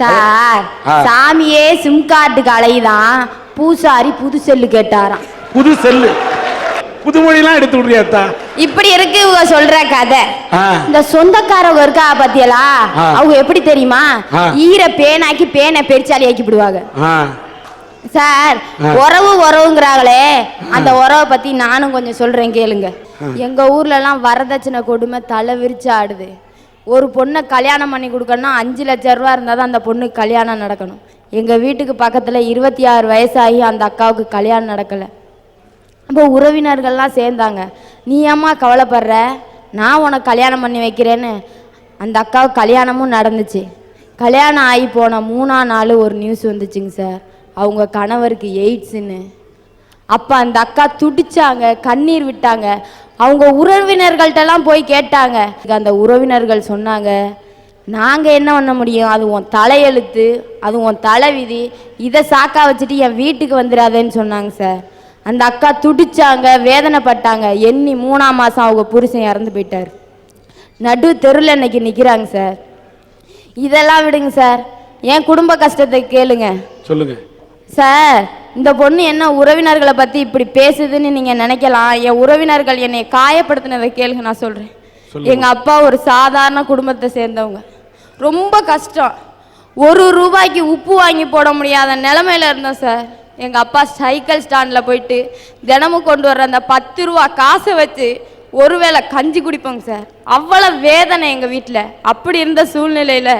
Sir. சாமியே sim கார்டுக்கு அலையுதான். பூசாரி புது செல்லு கேட்டாராம். புது செல்லு. புது மொழியெல்லாம் எடுத்து விடுறியாத்தா இப்படி இருக்கு இவங்க சொல்ற கதை. இந்த சொந்தக்காரவங்க இருக்கா பாத்தியலா. அவங்க எப்படி தெரியுமா. ஈர பேனாக்கி பேனை பெருச்சாலி ஆக்கி விடுவாங்க. சார். உறவு உறவுங்கிறாங்களே அந்த உறவை பத்தி நானும் கொஞ்சம் சொல்றேன் கேளுங்க. எங்க ஊர்ல எல்லாம் வரதட்சணை கொடுமை தலை விரிச்சு ஆடுது. ஒரு பொண்ணை கல்யாணம் பண்ணி கொடுக்கணும்னா அஞ்சு லட்சம் ரூபா இருந்தால் தான் அந்த பொண்ணுக்கு கல்யாணம் நடக்கணும். எங்கள் வீட்டுக்கு பக்கத்தில் இருபத்தி ஆறு வயசாகி அந்த அக்காவுக்கு கல்யாணம் நடக்கலை. அப்போ உறவினர்கள்லாம் சேர்ந்தாங்க. நீ ஏம்மா கவலைப்படுற? நான் உனக்கு கல்யாணம் பண்ணி வைக்கிறேன்னு. அந்த அக்காவுக்கு கல்யாணமும் நடந்துச்சு. கல்யாணம் ஆகி போன மூணா நாள் ஒரு நியூஸ் வந்துச்சுங்க சார் அவங்க கணவருக்கு எய்ட்ஸுன்னு. அப்போ அந்த அக்கா துடிச்சாங்க கண்ணீர் விட்டாங்க. அவங்க உறவினர்கள்ட்டெல்லாம் போய் கேட்டாங்க. அந்த உறவினர்கள் சொன்னாங்க நாங்கள் என்ன பண்ண முடியும்? அது உன் தலையெழுத்து அது உன் தலைவிதி. இதை சாக்கா வச்சுட்டு என் வீட்டுக்கு வந்துடாதேன்னு சொன்னாங்க சார். அந்த அக்கா துடிச்சாங்க வேதனைப்பட்டாங்க. எண்ணி மூணாம் மாதம் அவங்க புருஷன் இறந்து போயிட்டார். நடு தெருவில் இன்னைக்கு நிற்கிறாங்க சார். இதெல்லாம் விடுங்க சார். என் குடும்ப கஷ்டத்தை கேளுங்க. சொல்லுங்க. சார் இந்த பொண்ணு என்ன உறவினர்களை பற்றி இப்படி பேசுதுன்னு நீங்கள் நினைக்கலாம்? என் உறவினர்கள் என்னை காயப்படுத்தினதை கேளுங்க நான் சொல்கிறேன். எங்கள் அப்பா ஒரு சாதாரண குடும்பத்தை சேர்ந்தவங்க. ரொம்ப கஷ்டம். ஒரு ரூபாய்க்கு உப்பு வாங்கி போட முடியாத நிலமையில இருந்தோம் சார். எங்கள் அப்பா சைக்கிள் ஸ்டாண்டில் போயிட்டு தினமும் கொண்டு வர்ற அந்த பத்து ரூபா காசை வச்சு ஒருவேளை கஞ்சி குடிப்போங்க சார். அவ்வளோ வேதனை எங்கள் வீட்டில் அப்படி இருந்த சூழ்நிலையில்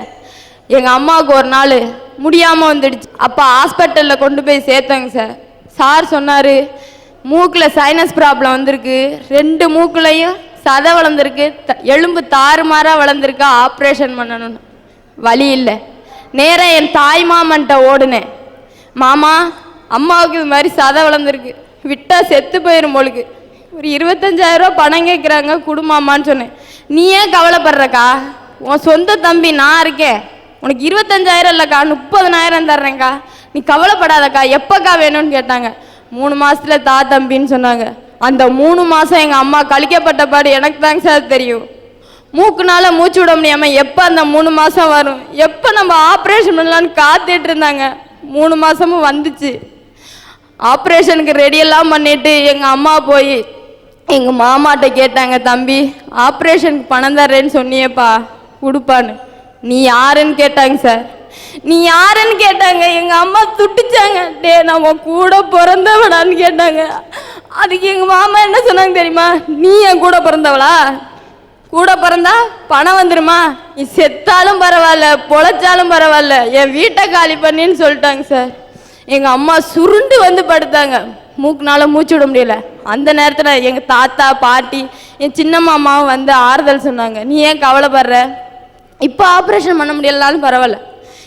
எங்கள் அம்மாவுக்கு ஒரு நாள் முடியாமல் வந்துடுச்சு. அப்போ ஹாஸ்பிட்டலில் கொண்டு போய் சேர்த்தோங்க சார் சார் சொன்னார் மூக்கில் சைனஸ் ப்ராப்ளம் வந்திருக்கு. ரெண்டு மூக்குலையும் சதை வளர்ந்துருக்கு. த- எலும்பு தாறுமாறாக வளர்ந்துருக்கு. ஆப்ரேஷன் பண்ணணும்னு. வழி இல்லை. நேராக என் தாய் மாமன்ட்ட ஓடுனேன். மாமா அம்மாவுக்கு இது மாதிரி சதை வளர்ந்துருக்கு. விட்டால் செத்து போயிடும் போலுக்கு. ஒரு இருபத்தஞ்சாயிரரூவா பணம் கேட்குறாங்க குடுமாமான்னு சொன்னேன். நீ ஏன் கவலைப்படுறக்கா? உன் சொந்த தம்பி நான் இருக்கேன். உனக்கு இருபத்தஞ்சாயிரம் இல்லைக்கா முப்பதனாயிரம் தர்றேன்க்கா. நீ கவலைப்படாதக்கா எப்போக்கா வேணும்னு கேட்டாங்க. மூணு மாசத்துல தா தம்பின்னு சொன்னாங்க. அந்த மூணு மாசம் எங்க அம்மா கழிக்கப்பட்ட பாடு எனக்கு தாங்க சார் தெரியும். மூக்குனால மூச்சு விட முடியாம எப்போ அந்த மூணு மாசம் வரும்? எப்போ நம்ம ஆப்ரேஷன் பண்ணலான்னு காத்துட்டு இருந்தாங்க. மூணு மாசமும் வந்துச்சு. ஆப்ரேஷனுக்கு ரெடியெல்லாம் பண்ணிட்டு எங்கள் அம்மா போய் எங்கள் மாமாட்ட கேட்டாங்க தம்பி ஆப்ரேஷனுக்கு பணம் தர்றேன்னு சொன்னியேப்பா கொடுப்பான்னு. நீ யாருன்னு கேட்டாங்க சார். நீ யாருன்னு கேட்டாங்க. எங்கள் அம்மா துட்டிச்சாங்க. டே நம்ம கூட பிறந்தவடான்னு கேட்டாங்க. அதுக்கு எங்கள் மாமா என்ன சொன்னாங்க தெரியுமா? நீ என் கூட பிறந்தவளா? கூட பிறந்தா பணம் வந்துருமா? நீ செத்தாலும் பரவாயில்ல பொழைச்சாலும் பரவாயில்ல. என் வீட்டை காலி பண்ணின்னு சொல்லிட்டாங்க சார். எங்கள் அம்மா சுருண்டு வந்து படுத்தாங்க. மூக்குனால மூச்சு விட முடியல. அந்த நேரத்தில் எங்கள் தாத்தா பாட்டி என் சின்ன மாமாவும் வந்து ஆறுதல் சொன்னாங்க. நீ ஏன் கவலைப்படுற? இப்போ ஆப்ரேஷன் பண்ண முடியலனாலும் பரவாயில்ல.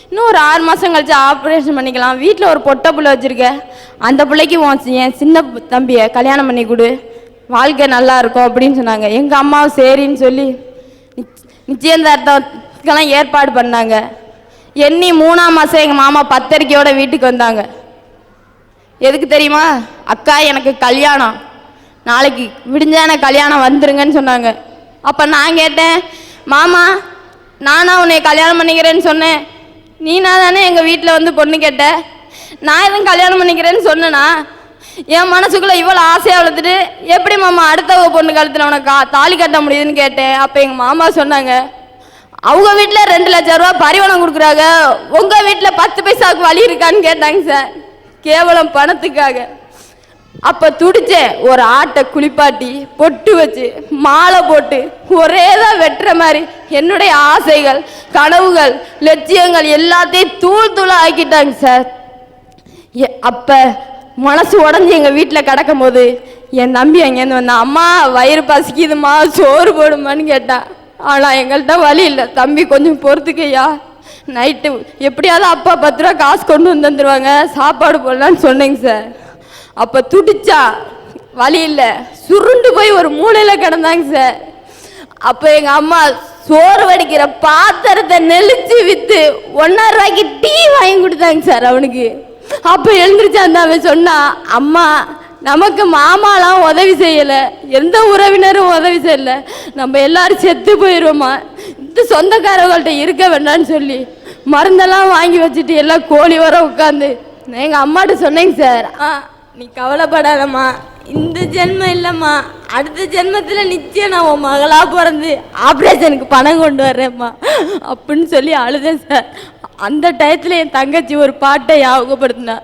இன்னும் ஒரு ஆறு மாதம் கழிச்சு ஆப்ரேஷன் பண்ணிக்கலாம். வீட்டில் ஒரு பொட்டை பிள்ளை வச்சுருக்க. அந்த பிள்ளைக்கு உன் என் சின்ன தம்பியை கல்யாணம் பண்ணி கொடு. வாழ்க்கை நல்லா இருக்கும் அப்படின்னு சொன்னாங்க. எங்கள் அம்மாவும் சரின்னு சொல்லி நிச்ச- நிச்சயதார்த்தத்துக்கெல்லாம் ஏற்பாடு பண்ணாங்க. எண்ணி மூணாம் மாதம் எங்கள் மாமா பத்தரிக்கையோட வீட்டுக்கு வந்தாங்க. எதுக்கு தெரியுமா? அக்கா எனக்கு கல்யாணம். நாளைக்கு விடிஞ்சான கல்யாணம் வந்துருங்கன்னு சொன்னாங்க. அப்போ நான் கேட்டேன் மாமா நானா உன்னை கல்யாணம் பண்ணிக்கிறேன்னு சொன்னேன். நீனா தானே எங்கள் வீட்டில் வந்து பொண்ணு கேட்ட? நான் எதுவும் கல்யாணம் பண்ணிக்கிறேன்னு சொன்னேனா? என் மனசுக்குள்ளே இவ்வளோ ஆசையாக வளர்த்துட்டு எப்படி மாமா அடுத்த பொண்ணு காலத்தில் உனக்கு கா- தாலி கட்ட முடியுதுன்னு கேட்டேன். அப்போ எங்கள் மாமா சொன்னாங்க அவங்க வீட்டில் ரெண்டு லட்சம் ரூபா பரிவனம் கொடுக்குறாங்க. உங்கள் வீட்டில் பத்து பைசாவுக்கு வழி இருக்கான்னு கேட்டாங்க சார். கேவலம் பணத்துக்காக. அப்போ துடிச்ச ஒரு ஆட்டை குளிப்பாட்டி பொட்டு வச்சு மாலை போட்டு ஒரே தான் வெட்டுற மாதிரி என்னுடைய ஆசைகள் கனவுகள் லட்சியங்கள் எல்லாத்தையும் தூள் தூளாக ஆக்கிட்டாங்க சார். எ- அப்ப மனசு உடஞ்சி எங்க வீட்டில் கிடக்கும் போது என் தம்பி அங்கேருந்து வந்தான் அம்மா வயிறு பசிக்குதும்மா சோறு போடுமான்னு கேட்டான் ஆனால் எங்கள்கிட்ட வழி இல்லை. தம்பி கொஞ்சம் பொறுத்துக்கையா நைட்டு எப்படியாவது அப்பா பத்து ரூபா காசு கொண்டு வந்து தந்துருவாங்க. சாப்பாடு போடலான்னு சொன்னேங்க சார். அப்போ துடிச்சா வழி இல்லை. சுருண்டு போய் ஒரு மூலையில் கிடந்தாங்க சார். அப்போ எங்கள் அம்மா சோறு வடிக்கிற பாத்திரத்தை நெளிச்சு விற்று ஒன்றரை ரூபாய்க்கு டீ வாங்கி கொடுத்தாங்க சார் அவனுக்கு. அப்போ எழுந்திரிச்சு அந்த அவன் சொன்னான் அம்மா நமக்கு மாமாலாம் உதவி செய்யலை. எந்த உறவினரும் உதவி செய்யலை. நம்ம எல்லாரும் செத்து போயிடுவோமா இந்த சொந்தக்காரங்கள்ட்ட இருக்க வேண்டாம்னு சொல்லி மருந்தெல்லாம் வாங்கி வச்சுட்டு எல்லாம் கோழி வர உட்காந்து எங்கள் அம்மாட்ட சொன்னேங்க சார். ஆ நீ கவலைப்படாதம்மா. இந்த ஜென்மம் இல்லைம்மா. அடுத்த ஜென்மத்தில் நிச்சயம் நான் உன் மகளாக பிறந்து ஆப்ரேஷனுக்கு பணம் கொண்டு வர்றேம்மா. அப்படின்னு சொல்லி அழுதேன் சார். அந்த டயத்தில் என் தங்கச்சி ஒரு பாட்டை ஞாபகப்படுத்தினா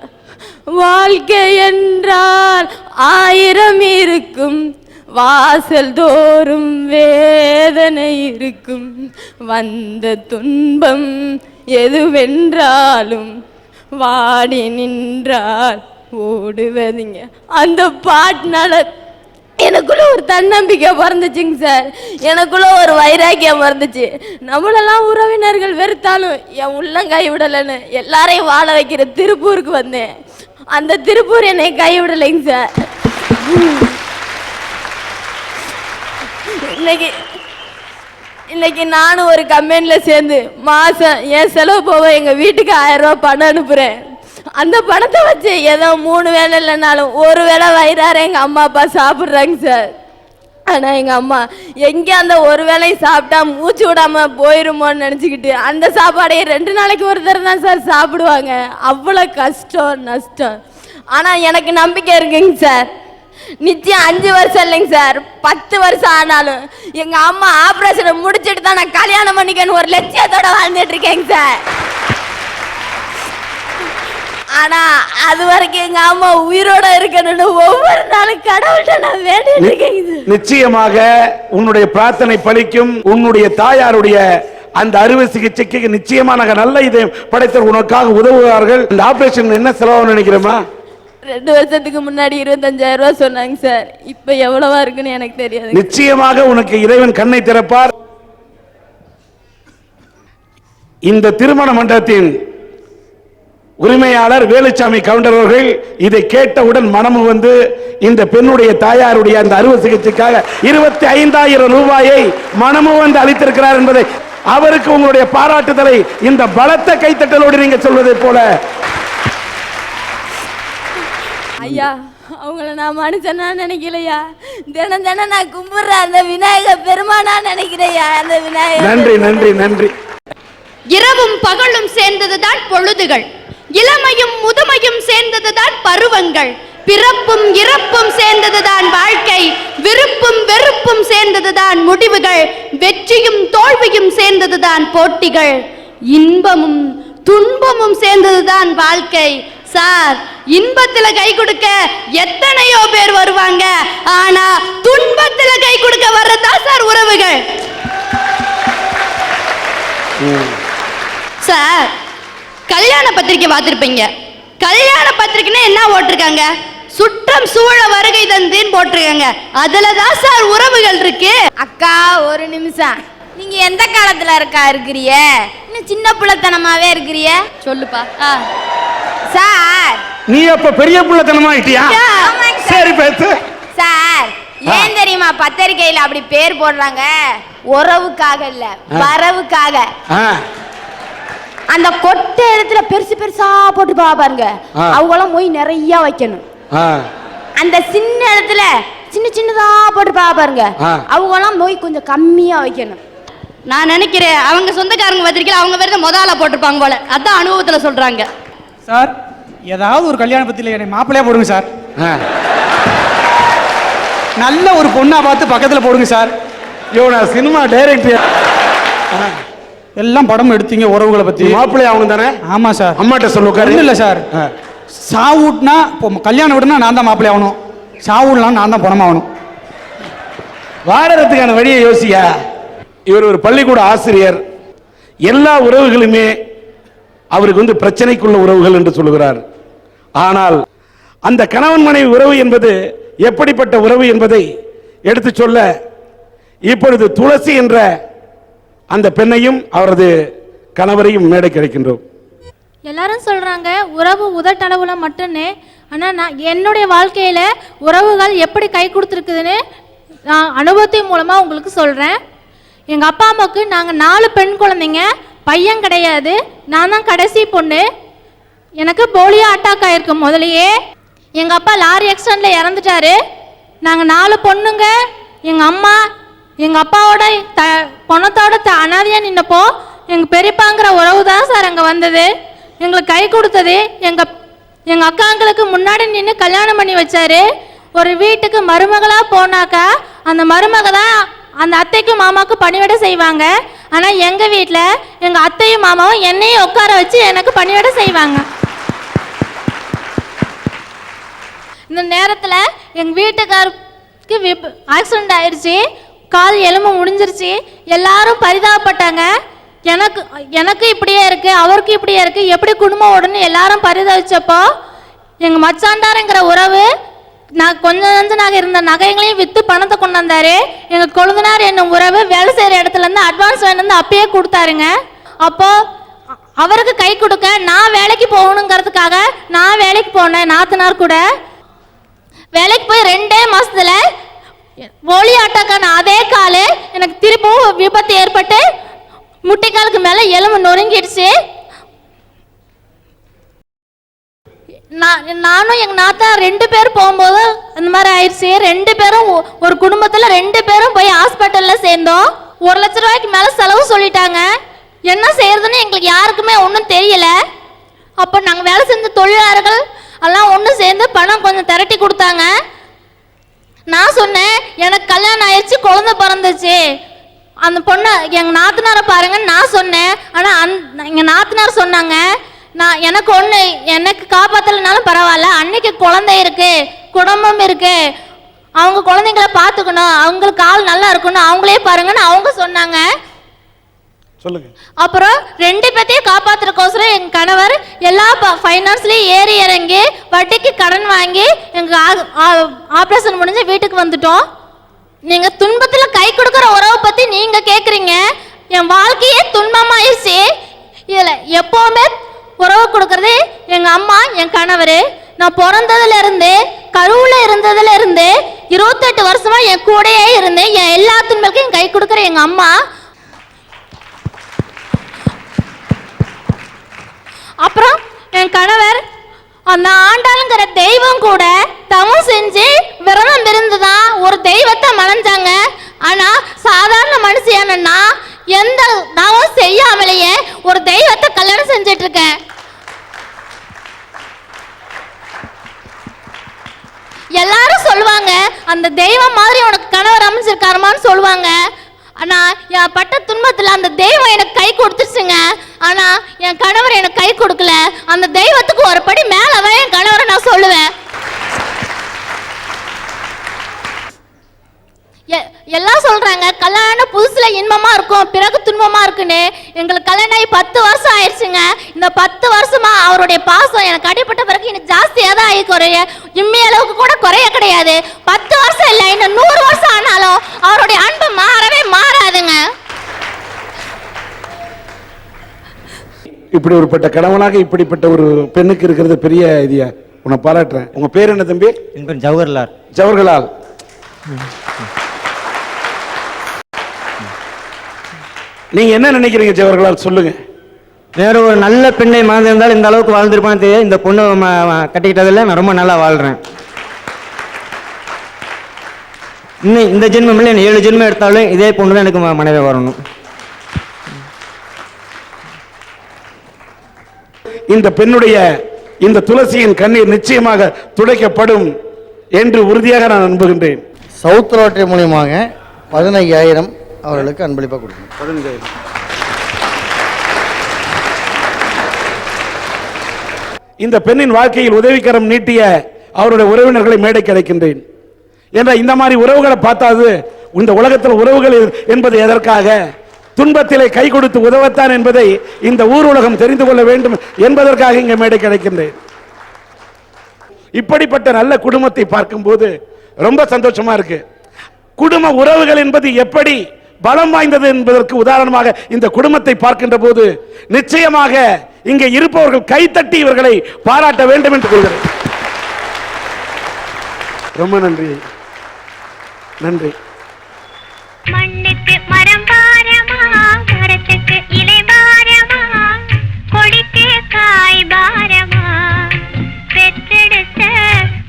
வாழ்க்கை என்றால் ஆயிரம் இருக்கும் வாசல் தோறும் வேதனை இருக்கும் வந்த துன்பம் எதுவென்றாலும் வாடி நின்றால் ஓடுவதுங்க. அந்த பாட்டினால எனக்குள்ள ஒரு தன்னம்பிக்கை பிறந்துச்சுங்க சார். எனக்குள்ள ஒரு வைராக்கியம் பிறந்துச்சு. நம்மளெல்லாம் உறவினர்கள் வெறுத்தாலும் என் உள்ளம் கைவிடலைன்னு எல்லாரையும் வாழ வைக்கிற திருப்பூருக்கு வந்தேன். அந்த திருப்பூர் என்னை கைவிடலைங்க சார். இன்னைக்கு இன்னைக்கு நானும் ஒரு கம்பெனியில் சேர்ந்து மாதம் என் செலவு போக எங்கள் வீட்டுக்கு ஆயிரம் ரூபா பணம் அனுப்புகிறேன் அந்த பணத்தை வச்சு ஏதோ மூணு வேளை இல்லைனாலும் ஒரு வேளை வயிறார எங்கள் அம்மா அப்பா சாப்பிட்றாங்க சார். ஆனால் எங்கள் அம்மா எங்கே அந்த ஒரு வேளையும் சாப்பிட்டா மூச்சு விடாமல் போயிருமோன்னு நினச்சிக்கிட்டு அந்த சாப்பாடையே ரெண்டு நாளைக்கு ஒரு தடவை தான் சார் சாப்பிடுவாங்க. அவ்வளோ கஷ்டம் நஷ்டம். ஆனால் எனக்கு நம்பிக்கை இருக்குங்க சார். நிச்சயம் அஞ்சு வருஷம் இல்லைங்க சார். பத்து வருஷம் ஆனாலும் எங்கள் அம்மா ஆப்ரேஷனை முடிச்சிட்டு தான் நான் கல்யாணம் பண்ணிக்கன்னு ஒரு லட்சியத்தோட வாழ்ந்துட்டு இருக்கேங்க சார். ஆனா அது வரைக்கும் எங்க அம்மா உயிரோட இருக்கணும்னு ஒவ்வொரு நாளும் கடவுள்கிட்ட நான் வேண்டிட்டு இருக்கேங்க சார் நிச்சயமாக உன்னுடைய பிரார்த்தனை பலிக்கும் உன்னுடைய தாயாருடைய அந்த அறுவை சிகிச்சைக்கு நிச்சயமான நல்ல இதை படைத்தவர் உனக்காக உதவுவார்கள். இந்த ஆபரேஷன் என்ன செலவு நினைக்கிறேமா ரெண்டு வருஷத்துக்கு முன்னாடி இருபத்தஞ்சாயிரம் ரூபாய் சொன்னாங்க சார். இப்போ எவ்வளவா இருக்குன்னு எனக்கு தெரியாது. நிச்சயமாக உனக்கு இறைவன் கண்ணை திறப்பார். இந்த திருமண மண்டபத்தின் உரிமையாளர் வேலுச்சாமி கவுண்டர் அவர்கள் இதை கேட்டவுடன் மனமும் வந்து இந்த பெண்ணுடைய தாயாருடைய அந்த அறுவை சிகிச்சைக்காக இருபத்தி ஐந்தாயிரம் ரூபாயை மனமும் வந்து அளித்திருக்கிறார் என்பதை அவருக்கு உங்களுடைய பாராட்டுதலை இந்த பலத்த கைத்தட்டலோடு நீங்க சொல்வதைப் போல. ஐயா அவங்கள நான் மனுஷனா நினைக்கலையா? தினம் தினம் நான் கும்பிடுற அந்த விநாயகர் பெருமானா நினைக்கிறையா? அந்த விநாயகர் நன்றி நன்றி நன்றி. இரவும் பகலும் சேர்ந்ததுதான் பொழுதுகள். இளமையும் முதுமையும் சேர்ந்ததுதான் பருவங்கள். பிறப்பும் இறப்பும் சேர்ந்ததுதான் வாழ்க்கை. விருப்பும் வெறுப்பும் சேர்ந்ததுதான் முடிவுகள். வெற்றியும் தோல்வியும் சேர்ந்ததுதான் போட்டிகள். இன்பமும் துன்பமும் சேர்ந்ததுதான் வாழ்க்கை. சார் இன்பத்துல கை கொடுக்க எத்தனையோ பேர் வருவாங்க. ஆனா துன்பத்துல கை கொடுக்க வர்றதா சார் உறவுகள்? சார் கல்யாண பத்திரிக்கை பார்த்துருப்பீங்க. கல்யாண பத்திரிக்கைன்னா என்ன போட்டிருக்காங்க? சுற்றம் சூழ வருகை தந்தேன்னு போட்டிருக்காங்க. அதுல தான் சார் உறவுகள் இருக்கு. அக்கா ஒரு நிமிஷம். நீங்க எந்த காலத்துல இருக்கா இருக்கிறிய இன்னும் சின்ன பிள்ளைத்தனமாவே இருக்கிறிய. சொல்லுப்பா. ஆ. சார். நீ அப்ப பெரிய புள்ளத்தனமா ஆயிட்டியா ஆமாங்க சார். சரி பேசு. சார் ஏன் தெரியுமா பத்திரிக்கையில அப்படி பேர் போடுறாங்க? உறவுக்காக இல்ல வரவுக்காக. அந்த கொட்டை இடத்துல பெருசு பெருசா போட்டு பா பாருங்க. அவங்களாம் போய் நிறைய வைக்கணும். அந்த சின்ன இடத்துல சின்ன சின்னதா போட்டு பா பாருங்க. அவங்களாம் போய் கொஞ்சம் கம்மியா வைக்கணும். நான் நினைக்கிறேன் அவங்க சொந்தக்காரங்க பத்திரிக்கையில் அவங்க தான் முதல்ல போட்டிருப்பாங்க போல. அதான் அனுபவத்துல சொல்றாங்க. சார் ஏதாவது ஒரு கல்யாண பத்திரிகை என்னை மாப்பிள்ளையா போடுங்க சார். நல்ல ஒரு பொண்ணா பார்த்து பக்கத்தில் போடுங்க சார். யோ நான் சினிமா டைரக்டர் எல்லாம் படம் எடுத்தீங்க உறவுகளை பத்தி. மாப்பிள்ளை அவங்க தானே? ஆமா சார். அம்மாட்ட சொல்லு உட்காரு. ஒன்றும் இல்லை சார். சாவுட்னா இப்போ கல்யாணம் விடுனா நான் தான் மாப்பிள்ளை ஆகணும். சாவுடலாம் நான் தான் பணமாகணும் வாடறதுக்கான வழியை யோசியா இவர் ஒரு பள்ளிக்கூட ஆசிரியர். எல்லா உறவுகளுமே அவருக்கு வந்து பிரச்சனைக்குள்ள உறவுகள் என்று சொல்லுகிறார். ஆனால் அந்த கணவன் மனைவி உறவு என்பது எப்படிப்பட்ட உறவு என்பதை எடுத்து சொல்ல இப்பொழுது துளசி என்ற அந்த பெண்ணையும் அவரது கணவரையும் மேடை கிடைக்கின்றோம் எல்லாரும் சொல்றாங்க உறவு உதட்டளவுல மட்டும்னே. ஆனா நான் என்னுடைய வாழ்க்கையில உறவுகள் எப்படி கை கொடுத்துருக்குதுன்னு நான் அனுபவத்தின் மூலமா உங்களுக்கு சொல்றேன். எங்க அப்பா அம்மாவுக்கு நாங்க நாலு பெண் குழந்தைங்க. பையன் கிடையாது. நான் தான் கடைசி பொண்ணு. எனக்கு போலியோ அட்டாக் ஆயிருக்கு முதலையே எங்க அப்பா லாரி ஆக்சிடென்ட்ல இறந்துட்டாரு. நாங்க நாலு பொண்ணுங்க. எங்க அம்மா எங்கள் அப்பாவோட த பணத்தோட த அனாதையாக நின்னப்போ எங்கள் பெரியப்பாங்கிற உறவு தான் சார் அங்கே வந்தது. எங்களுக்கு கை கொடுத்தது. எங்கள் எங்கள் அக்காங்களுக்கு முன்னாடி நின்று கல்யாணம் பண்ணி வச்சாரு. ஒரு வீட்டுக்கு மருமகளாக போனாக்கா அந்த மருமக தான் அந்த அத்தைக்கும் மாமாவுக்கும் பணிவிட செய்வாங்க. ஆனால் எங்கள் வீட்டில் எங்கள் அத்தையும் மாமாவும் என்னையும் உட்கார வச்சு எனக்கு பணிவிட செய்வாங்க. இந்த நேரத்தில் எங்கள் வீட்டுக்காருக்கு விப் ஆக்சிடெண்ட் ஆயிடுச்சு கால் எலும்பு முடிஞ்சிருச்சு. எல்லாரும் பரிதாபப்பட்டாங்க. எனக்கு எனக்கு இப்படியே இருக்கு அவருக்கு இப்படியே இருக்கு எப்படி குடும்பம் ஓடுன்னு எல்லாரும் பரிதவிச்சப்போ எங்கள் மச்சாண்டாருங்கிற உறவு நான் கொஞ்சம் நஞ்ச நகை இருந்த நகைங்களையும் விற்று பணத்தை கொண்டு வந்தாரு. எங்கள் கொழுந்தனார் என்னும் உறவு வேலை செய்கிற இடத்துல இருந்து அட்வான்ஸ் வேணுந்து அப்பயே கொடுத்தாருங்க. அப்போ அவருக்கு கை கொடுக்க நான் வேலைக்கு போகணுங்கிறதுக்காக நான் வேலைக்கு போனேன் நாத்தனார் கூட. வேலைக்கு போய் ரெண்டே மாசத்துல ஒளி ஆட்டக்கான அதே காலு எனக்கு திரும்பவும் விபத்து ஏற்பட்டு முட்டைக்காலுக்கு மேலே எலும்பு நொறுங்கிடுச்சு. நான் நானும் எங்கள் நாத்தா ரெண்டு பேரும் போகும்போது அந்த மாதிரி ஆயிடுச்சு. ரெண்டு பேரும் ஒ- ஒரு குடும்பத்தில் ரெண்டு பேரும் போய் ஹாஸ்பிட்டலில் சேர்ந்தோம். ஒரு லட்ச ரூபாய்க்கு மேலே செலவு சொல்லிட்டாங்க. என்ன செய்யறதுன்னு எங்களுக்கு யாருக்குமே ஒன்றும் தெரியல. அப்போ நாங்கள் வேலை செஞ்ச தொழிலாளர்கள் எல்லாம் ஒன்று சேர்ந்து பணம் கொஞ்சம் திரட்டி கொடுத்தாங்க. நான் சொன்னேன் எனக்கு கல்யாணம் ஆயிடுச்சு குழந்தை பிறந்துச்சு அந்த பொண்ணை எங்கள் நாத்தனாரை பாருங்க நான் சொன்னேன். ஆனால் அந் எங்கள் நாத்தனார் சொன்னாங்க நான் எனக்கு ஒன்று எனக்கு காப்பாற்றலைனாலும் பரவாயில்ல அன்னைக்கு குழந்தை இருக்கு குடும்பம் இருக்கு. அவங்க குழந்தைங்கள பார்த்துக்கணும் அவங்களுக்கு ஆள் நல்லா இருக்கணும் அவங்களே பாருங்கன்னு அவங்க சொன்னாங்க. சொல்லுங்க. அப்புறம் ரெண்டு பேத்தையும் காப்பாத்துறதுக்கோசரம் எங்க கணவர் எல்லா ஃபைனான்ஸ்லயும் ஏறி இறங்கி வட்டிக்கு கடன் வாங்கி எங்க ஆப்ரேஷன் முடிஞ்சு வீட்டுக்கு வந்துட்டோம். நீங்க துன்பத்துல கை கொடுக்குற உறவை பத்தி நீங்க கேக்குறீங்க. என் வாழ்க்கையே துன்பமாயிருச்சு இதுல எப்பவுமே உறவு கொடுக்கறது எங்க அம்மா என் கணவர். நான் பிறந்ததுல இருந்து கருவுல இருந்ததுல இருந்து இருபத்தெட்டு வருஷமா என் கூடயே இருந்து என் எல்லா துன்பங்களுக்கும் கை கொடுக்குற எங்க அம்மா அப்புறம் என் கணவர் அந்த ஆண்டாளுங்கிற தெய்வம் கூட தவம் செஞ்சு விரதம் இருந்து தான் ஒரு தெய்வத்தை மலைஞ்சாங்க ஆனா சாதாரண மனுஷன் நான் எந்த தவம் செய்யாமலேயே ஒரு தெய்வத்தை கல்யாணம் செஞ்சிட்டு இருக்கேன் எல்லாரும் சொல்லுவாங்க அந்த தெய்வம் மாதிரி உனக்கு கணவர் அமைஞ்சிருக்காருமான்னு சொல்லுவாங்க. ஆனா என் பட்ட துன்பத்துல அந்த தெய்வம் எனக்கு அந்த தெய்வத்துக்கு ஒரு படி மேலதான் என் கணவரை நான் சொல்லுவேன். எ- எல்லாம் சொல்றாங்க கல்யாணம் புதுசுல இன்பமா இருக்கும் பிறகு துன்பமா இருக்குன்னு. எங்களுக்கு கல்யாணம் ஆகி பத்து வருஷம் ஆயிடுச்சுங்க. இந்த பத்து வருஷமா அவருடைய பாசம் எனக்கு அடிப்பட்ட பிறகு இன்னும் ஜாஸ்தியா தான் ஆகி குறைய இம்மி அளவுக்கு கூட குறைய கிடையாது. பத்து வருஷம் இல்லை இன்னும் நூறு வருஷம் ஆனாலும் அவருடைய அன்பு மாறவே மாறாதுங்க. இப்படி ஒருப்பட்ட கணவனாக இப்படிப்பட்ட ஒரு பெண்ணுக்கு இருக்கிறது பெரிய இதியா உன்னை பாராட்டுறேன். உங்க பேர் என்ன தம்பி? என் பேர் ஜவஹர்லால். ஜவஹர்லால். நீங்க என்ன நினைக்கிறீங்க ஜவஹர்லால்? சொல்லுங்க. வேற ஒரு நல்ல பெண்ணை மறந்திருந்தால் இந்த அளவுக்கு வாழ்ந்திருப்பான்னு தெரியாது இந்த பொண்ணு கட்டிக்கிட்டதில் நான் ரொம்ப நல்லா வாழ்கிறேன் இன்னும் இந்த ஜென்மம் இல்லை ஏழு ஜென்மம் எடுத்தாலும் இதே பொண்ணு தான் எனக்கு மனைவி வரணும். இந்த பெண்ணுடைய இந்த துளசியின் கண்ணீர் நிச்சயமாக துடைக்கப்படும் என்று உறுதியாக நான் நம்புகின்றேன். சவுத் ரோட்டரி மூலியமாக பதினையாயிரம் அவர்களுக்கு அன்பளிப்பாக கொடுக்கணும். இந்த பெண்ணின் வாழ்க்கையில் உதவிக்கரம் நீட்டிய அவருடைய உறவினர்களை மேடை கிடைக்கின்றேன் என்ற இந்த மாதிரி உறவுகளை பார்த்தாது இந்த உலகத்தில் உறவுகள் என்பது எதற்காக? துன்பத்திலே கை கொடுத்து உதவத்தான் என்பதை இந்த ஊர் உலகம் தெரிந்து கொள்ள வேண்டும் என்பதற்காக இங்கே மேடை கிடைக்கின்றேன். இப்படிப்பட்ட நல்ல குடும்பத்தை பார்க்கும்போது ரொம்ப சந்தோஷமா இருக்கு. குடும்ப உறவுகள் என்பது எப்படி பலம் வாய்ந்தது என்பதற்கு உதாரணமாக இந்த குடும்பத்தை பார்க்கின்ற போது நிச்சயமாக இங்கே இருப்பவர்கள் கைத்தட்டி இவர்களை பாராட்ட வேண்டும் என்று கொள்கிறேன் ரொம்ப நன்றி. நன்றி. தாய் பாரமா? பெற்றெடுத்த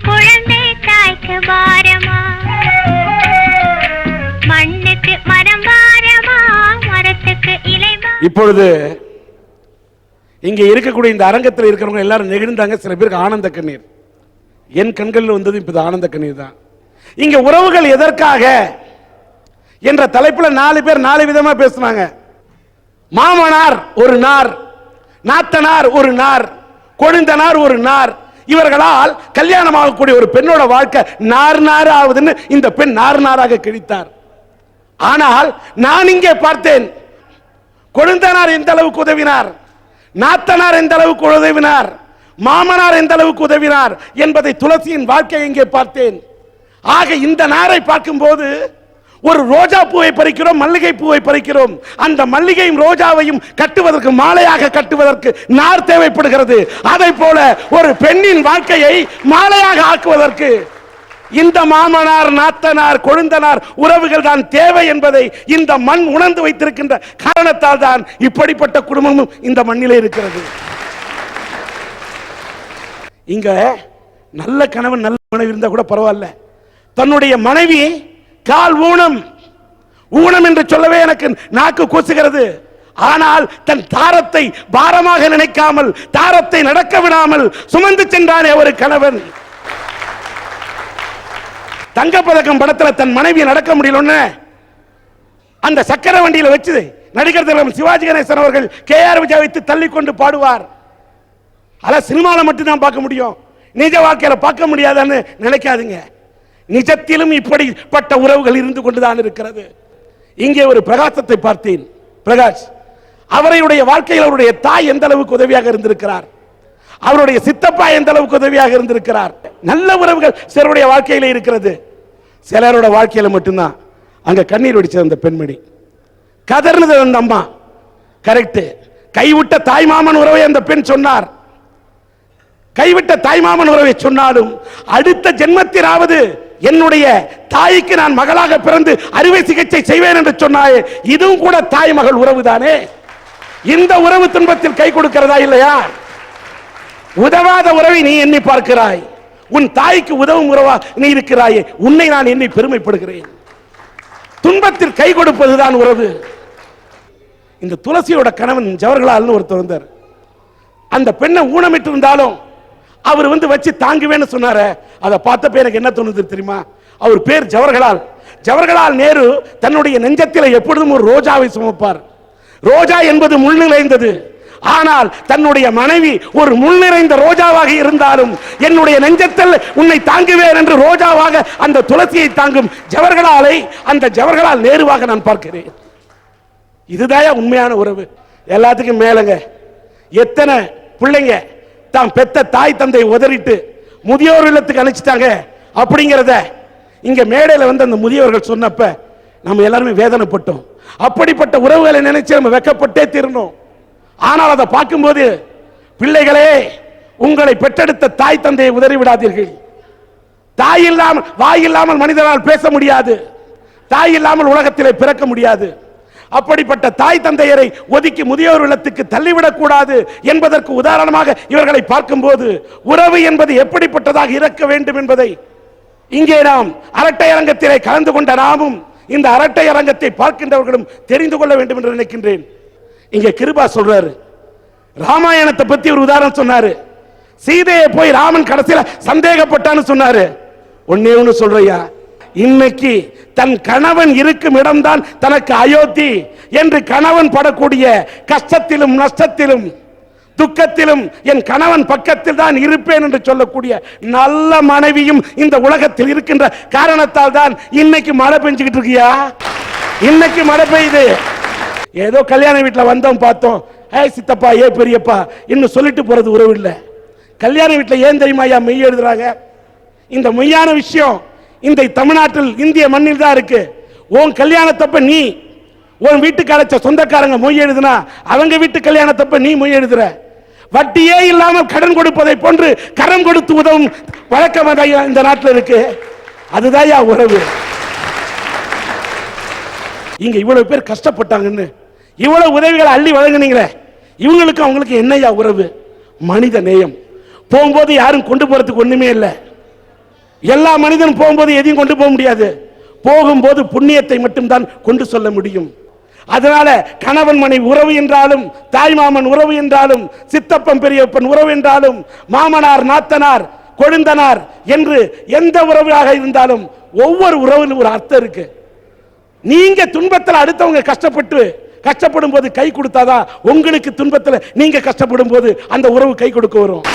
குழந்தை தாய்க்கு பாரமா? மண்ணுக்கு மரம் பாரமா? மரத்துக்கு இலை இப்பொழுது இங்கே இருக்கக்கூடிய இந்த அரங்கத்தில் இருக்கிறவங்க எல்லாரும் நெகிழ்ந்தாங்க. சில பேருக்கு ஆனந்த கண்ணீர். என் கண்களில் வந்தது இப்ப ஆனந்த கண்ணீர் தான். இங்க உறவுகள் எதற்காக என்ற தலைப்பில் நாலு பேர் நாலு விதமா பேசுனாங்க. மாமனார் ஒரு நார் நாத்தனார் ஒரு நார் கொழுந்தனார் ஒரு நார். இவர்களால் கல்யாணமாகக்கூடிய ஒரு பெண்ணோட வாழ்க்கை நார் நார் ஆகுதுன்னு இந்த பெண் நார் நாராக கிழித்தார். ஆனால் நான் இங்கே பார்த்தேன் கொழுந்தனார் எந்த அளவுக்கு உதவினார் நாத்தனார் எந்த அளவுக்கு உதவினார் மாமனார் எந்த அளவுக்கு உதவினார் என்பதை துளசியின் வாழ்க்கையை இங்கே பார்த்தேன். ஆக இந்த நாரை பார்க்கும்போது ஒரு ரோஜா பூவை பறிக்கிறோம் மல்லிகை பூவை பறிக்கிறோம். அந்த மல்லிகையும் ரோஜாவையும் கட்டுவதற்கு மாலையாக கட்டுவதற்கு நார் தேவைப்படுகிறது. அதை போல ஒரு பெண்ணின் வாழ்க்கையை மாலையாக ஆக்குவதற்கு இந்த மாமனார் நாத்தனார் கொழுந்தனார் உறவுகள் தான் தேவை என்பதை இந்த மண் உணர்ந்து வைத்திருக்கின்ற காரணத்தால் தான் இப்படிப்பட்ட குடும்பமும் இந்த மண்ணிலே இருக்கிறது. இங்க நல்ல கணவன் நல்ல மனைவி இருந்தா கூட பரவாயில்ல. தன்னுடைய மனைவி கால் ஊனம். ஊனம் என்று சொல்லவே எனக்கு நாக்கு கூசுகிறது. ஆனால் தன் தாரத்தை பாரமாக நினைக்காமல் தாரத்தை நடக்க விடாமல் சுமந்து சென்றானே ஒரு கணவன். தங்கப்பதக்கம் படத்துல தன் மனைவியை நடக்க முடியலன்னு அந்த சக்கர வண்டியில் வச்சு நடிகர் திலகம் சிவாஜி கணேசன் அவர்கள் கே ஆர் விஜய் வைத்து தள்ளி கொண்டு பாடுவார். அதான் சினிமாவில் மட்டும்தான் பார்க்க முடியும். நிஜ வாழ்க்கையில் பார்க்க முடியாதுன்னு நினைக்காதுங்க. நிஜத்திலும் இப்படிப்பட்ட உறவுகள் இருந்து கொண்டுதான் இருக்கிறது. இங்கே ஒரு பிரகாசத்தை பார்த்தேன். பிரகாஷ் அவருடைய வாழ்க்கையில் அவருடைய தாய் எந்த அளவுக்கு உதவியாக இருந்திருக்கிறார்? அவருடைய சித்தப்பா எந்த அளவுக்கு உதவியாக இருந்திருக்கிறார்? நல்ல உறவுகள் சிலருடைய வாழ்க்கையில் இருக்கிறது. சிலரோட வாழ்க்கையில் மட்டும்தான். அங்க கண்ணீர் வடிச்சது அந்த பெண்மணி. கதர்னது அந்த அம்மா. கரெக்டு கைவிட்ட தாய்மாமன் உறவை அந்த பெண் சொன்னார். கைவிட்ட தாய்மாமன் உறவை சொன்னாலும் அடுத்த ஜென்மத்திலாவது என்னுடைய தாய்க்கு நான் மகளாக பிறந்து அறுவை சிகிச்சை செய்வேன் என்று சொன்னாயே இதுவும் கூட தாய் மகள் உறவு தானே? இந்த உறவு துன்பத்தில் கை கொடுக்கிறதா இல்லையா? உதவாத உறவை நீ எண்ணி பார்க்கிறாய். உன் தாய்க்கு உதவும் உறவா நீ இருக்கிறாயே. உன்னை நான் எண்ணி பெருமைப்படுகிறேன். துன்பத்தில் கை கொடுப்பதுதான் உறவு. இந்த துளசியோட கணவன் ஜவஹர்லால்னு ஒருத்தர் வந்தார். அந்த பெண்ணை ஊனமிட்டு இருந்தாலும் அவர் வந்து வச்சு தாங்குவேன்னு சொன்னார. அதை பார்த்தப்ப எனக்கு என்ன தோணுது தெரியுமா? அவர் பேர் ஜவஹர்லால். ஜவஹர்லால் நேரு தன்னுடைய நெஞ்சத்தில் எப்பொழுதும் ஒரு ரோஜாவை சுமப்பார். ரோஜா என்பது முள் நிறைந்தது. ஆனால் தன்னுடைய மனைவி ஒரு முள் நிறைந்த ரோஜாவாக இருந்தாலும் என்னுடைய நெஞ்சத்தில் உன்னை தாங்குவேன் என்று ரோஜாவாக அந்த துளசியை தாங்கும் ஜவஹர்லாலை அந்த ஜவஹர்லால் நேருவாக நான் பார்க்கிறேன். இதுதான் உண்மையான உறவு? எல்லாத்துக்கும் மேலங்க. எத்தனை பிள்ளைங்க தான் பெத்த தாய் தந்தை உதறிட்டு முதியோர் இல்லத்துக்கு அனுப்பிச்சிட்டாங்க அப்படிங்கிறத இங்க மேடையில் வந்து அந்த முதியோர்கள் சொன்னப்ப நம்ம எல்லாருமே வேதனைப்பட்டோம். அப்படிப்பட்ட உறவுகளை நினைச்சு நம்ம வெக்கப்பட்டே தீரணும் ஆனால் அதை பார்க்கும்போது பிள்ளைகளே உங்களை பெற்றெடுத்த தாய் தந்தையை உதறி விடாதீர்கள். தாய் இல்லாமல் வாய் இல்லாமல் மனிதனால் பேச முடியாது. தாய் இல்லாமல் உலகத்திலே பிறக்க முடியாது. அப்படிப்பட்ட தாய் தந்தையரை ஒதுக்கி முதியோர் இல்லத்துக்கு தள்ளிவிடக் கூடாது என்பதற்கு உதாரணமாக இவர்களை பார்க்கும்போது உறவு என்பது எப்படிப்பட்டதாக இருக்க வேண்டும் என்பதை இங்கே நாம் அரட்டை அரங்கத்திலே கலந்து கொண்ட நாமும் இந்த அரட்டை அரங்கத்தை பார்க்கின்றவர்களும் தெரிந்து கொள்ள வேண்டும் என்று நினைக்கின்றேன். இங்கே கிருபா சொல்றாரு. ராமாயணத்தை பத்தி ஒரு உதாரணம் சொன்னாரு. சீதையை போய் ராமன் கடைசியில் சந்தேகப்பட்டான்னு சொன்னாரு. ஒன்னே ஒன்று சொல்றையா இன்னைக்கு தன் கணவன் இருக்கும் இடம்தான் தனக்கு அயோத்தி என்று கணவன் படக்கூடிய கஷ்டத்திலும் நஷ்டத்திலும் துக்கத்திலும் என் கணவன் பக்கத்தில் தான் இருப்பேன் என்று சொல்லக்கூடிய நல்ல மனைவியும் இந்த உலகத்தில் இருக்கின்ற காரணத்தால் தான் இன்னைக்கு மழை பெஞ்சுக்கிட்டு இருக்கியா? இன்னைக்கு மழை பெய்யுது. ஏதோ கல்யாண வீட்டில் வந்தோம் பார்த்தோம். ஏ சித்தப்பா ஏ பெரியப்பா இன்னும் சொல்லிட்டு போறது உறவு இல்லை. கல்யாண வீட்டில் ஏன் தெரியுமா ஐயா மெய் எழுதுறாங்க? இந்த மெய்யான விஷயம் இந்த தமிழ்நாட்டில் இந்திய மண்ணில் தான் இருக்கு. உன் கல்யாணத்தப்ப நீ உன் வீட்டுக்கு அழைச்ச சொந்தக்காரங்க மொய் எழுதுனா அவங்க வீட்டு கல்யாணத்தப்ப நீ மொய் எழுதுற. வட்டியே இல்லாமல் கடன் கொடுப்பதை போன்று கரம் கொடுத்து உதவும் வழக்கம் ஐயா இந்த நாட்டில் இருக்கு. அதுதான் உறவு. இங்க இவ்வளவு பேர் கஷ்டப்பட்டாங்கன்னு இவ்வளவு உதவிகளை அள்ளி வழங்கினீங்களே இவங்களுக்கு அவங்களுக்கு என்னையா உறவு? மனித நேயம். போகும்போது யாரும் கொண்டு போறதுக்கு ஒண்ணுமே இல்லை. எல்லா மனிதனும் போகும்போது எதையும் கொண்டு போக முடியாது. போகும்போது புண்ணியத்தை மட்டும்தான் கொண்டு சொல்ல முடியும். அதனால கணவன் மனை உறவு என்றாலும் தாய்மாமன் உறவு என்றாலும் சித்தப்பன் பெரியப்பன் உறவு என்றாலும் மாமனார் நாத்தனார் கொழுந்தனார் என்று எந்த உறவாக இருந்தாலும் ஒவ்வொரு உறவில் ஒரு அர்த்தம் இருக்கு. நீங்க துன்பத்தில் அடுத்தவங்க கஷ்டப்பட்டு கஷ்டப்படும் போது கை கொடுத்தாதான் உங்களுக்கு துன்பத்தில் நீங்க கஷ்டப்படும் போது அந்த உறவு கை கொடுக்க வரும்.